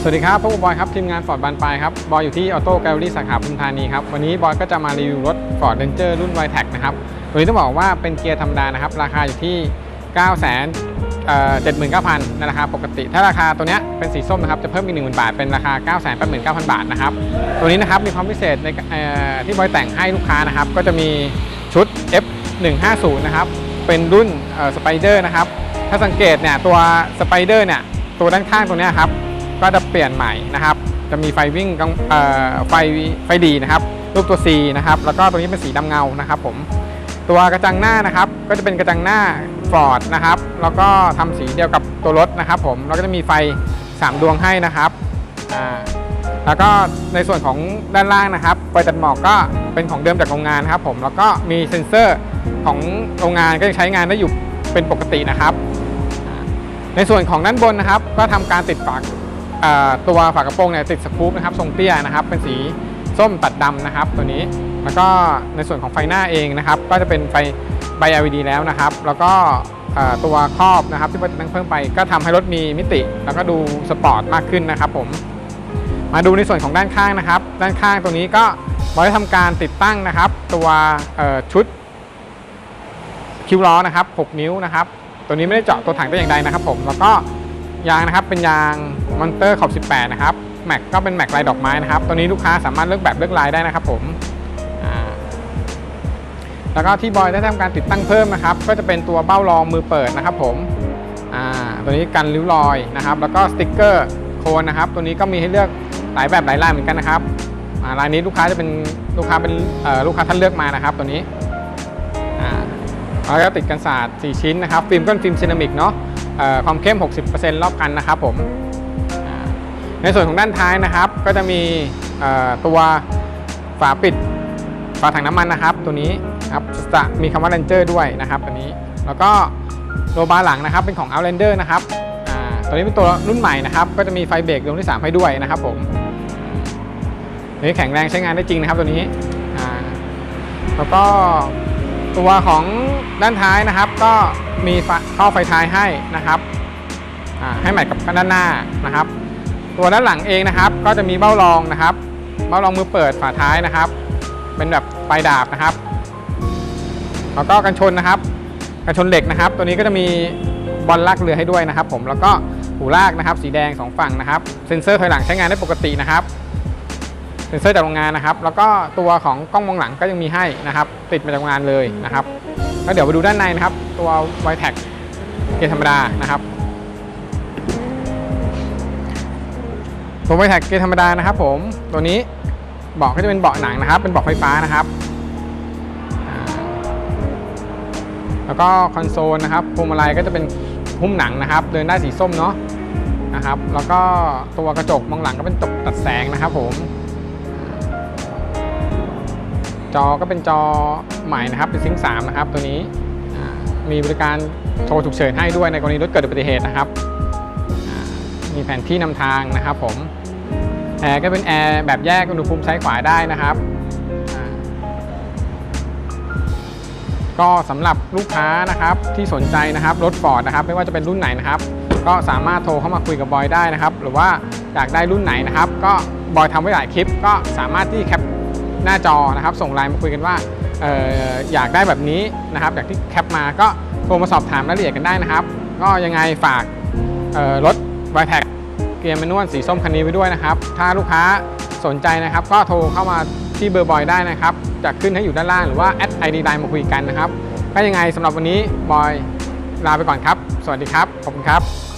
สวัสดีครับพบกับบอยครับทีมงานฟอร์ดบานปลายครับบอยอยู่ที่ออโต้แกลเลอรี่สาขาปทุมธานีครับวันนี้บอยก็จะมารีวิวรถ Ford Ranger รุ่น y t e c นะครับตัวนี้ต้องบอกว่าเป็นเกียร์ธรรมดานะครับ ราคาอยู่ที่ 9 7 9 0 0 0ในราคาปกติ ถ้าราคาตัวนี้เป็นสีส้มนะครับจะเพิ่มอีก10,000 บาท เป็นราคา 9 8 9 0 0 0 บาทนะครับตัวนี้นะครับมีความพิเศษในที่บอยแต่งให้ลูกค้านะครับก็จะมีชุด F150 นะครับเป็นรุ่นสไปเดอร์นะครับถ้าสังเกตเนี่ยตัวสไปเดอร์เนี่ย ตัวด้านข้างตัวนี้ครับก็จะเปลี่ยนใหม่นะครับ จะมีไฟวิ่งกลางเอ่อไฟไฟดีนะครับ รูปตัว C นะครับแล้วก็ตัวนี้เป็นสีดำเงานะครับผมตัวกระจังหน้านะครับก็จะเป็นกระจังหน้า Ford นะครับแล้วก็ทำสีเดียวกับตัวรถนะครับผมแล้วก็จะมีไฟ 3 ดวงให้นะครับอ่าแล้วก็ในส่วนของด้านล่างนะครับไฟตัดหมอกก็เป็นของเดิมจากโรงงานนครับผมแล้วก็มีเซ็นเซอร์ของโรงงานก็ยังใช้งานได้อยู่เป็นปกตินะครับ ในส่วนของด้านบนนะครับ ก็ทำการติดฝาตัวฝากระโปรงเนี่ยติดสกรูปนะครับทรงเตี้ยนะครับ เป็นสีส้มตัดดำนะครับ ตัวนี้แล้วก็ในส่วนของไฟหน้าเองนะครับ ก็จะเป็นไฟใบ LED แล้วนะครับ แล้วก็ตัวครอบนะครับที่เราจะตั้งเพิ่มไป ก็ทำให้รถมีมิติ แล้วก็ดูสปอร์ตมากขึ้นนะครับผมมาดูในส่วนของด้านข้างนะครับ ด้านข้างตัวนี้ก็บอยได้ทำการติดตั้งนะครับ ตัวชุดคิวล้อนะครับ 6 นิ้วนะครับ ตัวนี้ไม่ได้เจาะตัวถังแต่อย่างใดนะครับผมแล้วก็ยางนะครับเป็นยางมอนเตอร์ขอบ 18 นะครับแม็กก็เป็นแม็กลายดอกไม้นะครับตัวนี้ลูกค้าสามารถเลือกแบบเลือกลายได้นะครับผมแล้วก็ที่บอยได้ทำการติดตั้งเพิ่มนะครับ ก็จะเป็นตัวเบ้ารองมือเปิดนะครับผมตัวนี้กันริ้วรอยนะครับ แล้วก็สติ๊กเกอร์โคนนะครับ ตัวนี้ก็มีให้เลือกหลายแบบหลายลายเหมือนกันนะครับอ่ายนี้ลูกค้าจะเป็นลูกค้าเป็นลูกค้าท่านเลือกมานะครับ ตัวนี้ แล้วก็ติดกันศาสตร์4ชิ้นนะครับ ฟิล์มก้นฟิล์มเซรามิกเนาะความเข้ม 60%รอบกันนะครับผมในส่วนของด้านท้ายนะครับ ก็จะมีตัวฝาปิดฝาถังน้ำมันนะครับ ตัวนี้ครับจะมีคำว่า Ranger ด้วยนะครับตัวนี้แล้วก็โลบาร์หลังนะครับเป็นของ Outlander นะครับตัวนี้เป็นตัวรุ่นใหม่นะครับ ก็จะมีไฟเบรกดวงที่ 3 ให้ด้วยนะครับผมนี้แข็งแรงใช้งานได้จริงนะครับตัวนี้แล้วก็ ตัวของด้านท้ายนะครับก็มีฝาท่อไฟท้ายให้นะครับอ่าใหมทกับด้านหน้านะครับ ตัวด้านหลังเองนะครับ ก็จะมีเบ้ารองนะครับ เบ้ารองมือเปิดฝาท้ายนะครับ เป็นแบบปลายดาบนะครับ แล้วก็กันชนนะครับ กันชนเหล็กนะครับ ตัวนี้ก็จะมีบอลลากเรือให้ด้วยนะครับ ผมแล้วก็หูลากนะครับ สีแดงสองฝั่งนะครับ เซ็นเซอร์ถอยหลังใช้งานได้ปกตินะครับ เซ็นเซอร์จากโรงงานนะครับ แล้วก็ตัวของกล้องมองหลังก็ยังมีให้นะครับ ติดมาจากโรงงานเลยนะครับแล้วเดี๋ยวไปดูด้านในนะครับ ตัว y t e c เกียร์ธรรมดานะครับตัว y t e c เกียร์ธรรมดานะครับ ผมตัวนี้เบาะก็จะเป็นเบาะหนังนะครับ เป็นเบาะไฟฟ้านะครับ แล้วก็คอนโซลนะครับพวงมาลัยก็จะเป็นหุ้มหนังนะครับ เดินได้สีส้มเนาะนะครับ แล้วก็ตัวกระจกมองหลังก็เป็นจกตัดแสงนะครับผม จอก็เป็นจอใหม่นะครับเป็นซิงค์3นะครับตัวนี้มีบริการโทรฉุกเฉินให้ด้วยในกรณีรถเกิดอุบัติเหตุนะครับ มีแผนที่นำทางนะครับผมแอร์ก็เป็นแอร์แบบแยกอุณหภูมิซ้ายขวาได้นะครับ ก็สำหรับลูกค้านะครับที่สนใจนะครับรถฟอร์ดนะครับ ไม่ว่าจะเป็นรุ่นไหนนะครับ ก็สามารถโทรเข้ามาคุยกับบอยได้นะครับ หรือว่าอยากได้รุ่นไหนนะครับ ก็บอยทำไว้หลายคลิป ก็สามารถที่แคป หน้าจอนะครับ ส่งไลน์มาคุยกันว่าอออยากได้แบบนี้นะครับอยากที่แคปมาก็โทรมาสอบถามรายละเอียดกันได้นะครับ ก็ยังไงฝากเอ่อรถ v i t e c เกียร์แมนนวลสีส้มคันนี้ไว้ด้วยนะครับ ถ้าลูกค้าสนใจนะครับ ก็โทรเข้ามาที่เบอร์บอยได้นะครับ จะขึ้นให้อยู่ด้านล่างหรือว่าแอดไอดีไลน์มาคุยกันนะครับ ก็ยังไงสำหรับวันนี้บอยลาไปก่อนครับ สวัสดีครับ ขอบคุณครับ